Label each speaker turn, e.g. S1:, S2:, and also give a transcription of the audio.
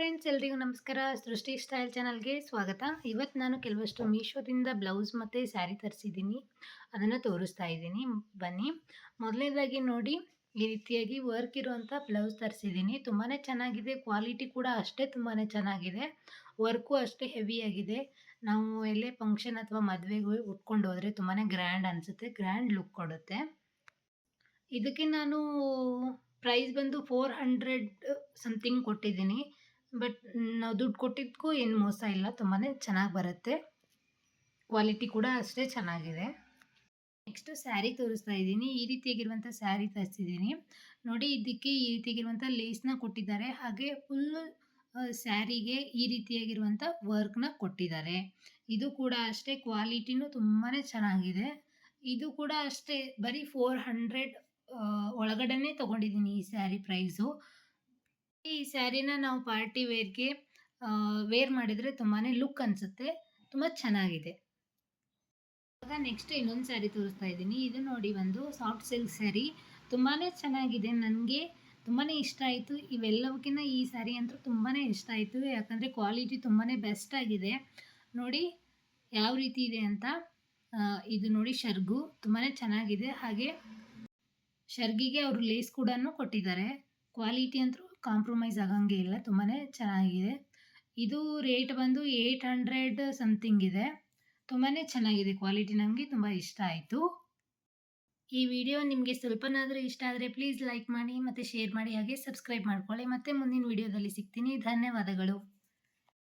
S1: Friends ಎಲ್ರಿಗೂ ನಮಸ್ಕಾರ. ಸೃಷ್ಟಿ ಸ್ಟೈಲ್ ಚಾನಲ್ಗೆ ಸ್ವಾಗತ. ಇವತ್ತು ನಾನು ಕೆಲವಷ್ಟು ಮೀಶೋದಿಂದ ಬ್ಲೌಸ್ ಮತ್ತು ಸ್ಯಾರಿ ತರಿಸಿದ್ದೀನಿ. ಅದನ್ನು ತೋರಿಸ್ತಾ ಇದ್ದೀನಿ. ಬನ್ನಿ. ಮೊದಲನೇದಾಗಿ ನೋಡಿ, ಈ ರೀತಿಯಾಗಿ ವರ್ಕ್ ಇರುವಂಥ ಬ್ಲೌಸ್ ತರಿಸಿದ್ದೀನಿ. ತುಂಬಾ ಚೆನ್ನಾಗಿದೆ. ಕ್ವಾಲಿಟಿ ಕೂಡ ಅಷ್ಟೇ ತುಂಬಾ ಚೆನ್ನಾಗಿದೆ. ವರ್ಕು ಅಷ್ಟೇ ಹೆವಿಯಾಗಿದೆ ನಾವು ಎಲ್ಲೇ ಫಂಕ್ಷನ್ ಅಥವಾ ಮದುವೆಗೆ ಉಟ್ಕೊಂಡು ಹೋದರೆ ತುಂಬಾ ಗ್ರ್ಯಾಂಡ್ ಅನಿಸುತ್ತೆ. ಗ್ರ್ಯಾಂಡ್ ಲುಕ್ ಕೊಡುತ್ತೆ. ಇದಕ್ಕೆ ನಾನು ಪ್ರೈಸ್ ಬಂದು ಫೋರ್ ಹಂಡ್ರೆಡ್ ಸಮಥಿಂಗ್ ಕೊಟ್ಟಿದ್ದೀನಿ. ಬಟ್ ನಾವು ದುಡ್ಡು ಕೊಟ್ಟಿದ್ದಕ್ಕೂ ಏನು ಮೋಸ ಇಲ್ಲ ತುಂಬಾ ಚೆನ್ನಾಗಿ ಬರುತ್ತೆ. ಕ್ವಾಲಿಟಿ ಕೂಡ ಅಷ್ಟೇ ಚೆನ್ನಾಗಿದೆ. ನೆಕ್ಸ್ಟು ಸ್ಯಾರಿ ತೋರಿಸ್ತಾ ಇದ್ದೀನಿ. ಈ ರೀತಿಯಾಗಿರುವಂಥ ಸ್ಯಾರಿ ತರಿಸಿದ್ದೀನಿ. ನೋಡಿ, ಇದಕ್ಕೆ ಈ ರೀತಿಯಾಗಿರುವಂಥ ಲೇಸ್ನ ಕೊಟ್ಟಿದ್ದಾರೆ. ಹಾಗೆ ಫುಲ್ಲು ಸ್ಯಾರಿಗೆ ಈ ರೀತಿಯಾಗಿರುವಂಥ ವರ್ಕ್ನ ಕೊಟ್ಟಿದ್ದಾರೆ. ಇದು ಕೂಡ ಅಷ್ಟೇ ಕ್ವಾಲಿಟಿನೂ ತುಂಬಾ ಚೆನ್ನಾಗಿದೆ. ಇದು ಕೂಡ ಅಷ್ಟೇ ಬರೀ ಫೋರ್ ಹಂಡ್ರೆಡ್ ಒಳಗಡೆನೇ ತೊಗೊಂಡಿದ್ದೀನಿ ಈ ಸ್ಯಾರಿ ಪ್ರೈಸು ಈ ಸ್ಯಾರಿನ ನಾವು ಪಾರ್ಟಿ ವೇರ್ಗೆ ವೇರ್ ಮಾಡಿದರೆ ತುಂಬಾ ಲುಕ್ ಅನಿಸುತ್ತೆ. ತುಂಬ ಚೆನ್ನಾಗಿದೆ. ಇವಾಗ ನೆಕ್ಸ್ಟ್ ಇನ್ನೊಂದು ಸ್ಯಾರಿ ತೋರಿಸ್ತಾ ಇದ್ದೀನಿ. ಇದು ನೋಡಿ ಒಂದು ಸಾಫ್ಟ್ ಸಿಲ್ಕ್ ಸ್ಯಾರಿ. ತುಂಬಾ ಚೆನ್ನಾಗಿದೆ. ನನಗೆ ತುಂಬಾ ಇಷ್ಟ ಆಯಿತು. ಇವೆಲ್ಲವಕ್ಕಿಂತ ಈ ಸ್ಯಾರಿ ಅಂತೂ ತುಂಬಾ ಇಷ್ಟ ಆಯಿತು. ಯಾಕಂದರೆ ಕ್ವಾಲಿಟಿ ತುಂಬಾ ಬೆಸ್ಟ್ ಆಗಿದೆ. ನೋಡಿ ಯಾವ ರೀತಿ ಇದೆ ಅಂತ. ಇದು ನೋಡಿ ಶರ್ಗು. ತುಂಬಾ ಚೆನ್ನಾಗಿದೆ. ಹಾಗೆ ಶರ್ಗಿಗೆ ಅವರು ಲೇಸ್ ಕೂಡ ಕೊಟ್ಟಿದ್ದಾರೆ. ಕ್ವಾಲಿಟಿ ಅಂತೂ ಕಾಂಪ್ರಮೈಸ್ ಆಗಂಗೆ ಇಲ್ಲ ತುಂಬಾ ಚೆನ್ನಾಗಿದೆ. ಇದು ರೇಟ್ ಬಂದು ಏಯ್ಟ್ ಹಂಡ್ರೆಡ್ ಸಮಥಿಂಗ್ ಇದೆ. ತುಂಬಾ ಚೆನ್ನಾಗಿದೆ ಕ್ವಾಲಿಟಿ ನನಗೆ ತುಂಬ ಇಷ್ಟ ಆಯಿತು. ಈ ವಿಡಿಯೋ ನಿಮಗೆ ಸ್ವಲ್ಪನಾದರೂ ಇಷ್ಟ ಆದರೆ ಪ್ಲೀಸ್ ಲೈಕ್ ಮಾಡಿ ಮತ್ತು ಶೇರ್ ಮಾಡಿ, ಹಾಗೆ ಸಬ್ಸ್ಕ್ರೈಬ್ ಮಾಡ್ಕೊಳ್ಳಿ. ಮತ್ತೆ ಮುಂದಿನ ವಿಡಿಯೋದಲ್ಲಿ ಸಿಗ್ತೀನಿ. ಧನ್ಯವಾದಗಳು.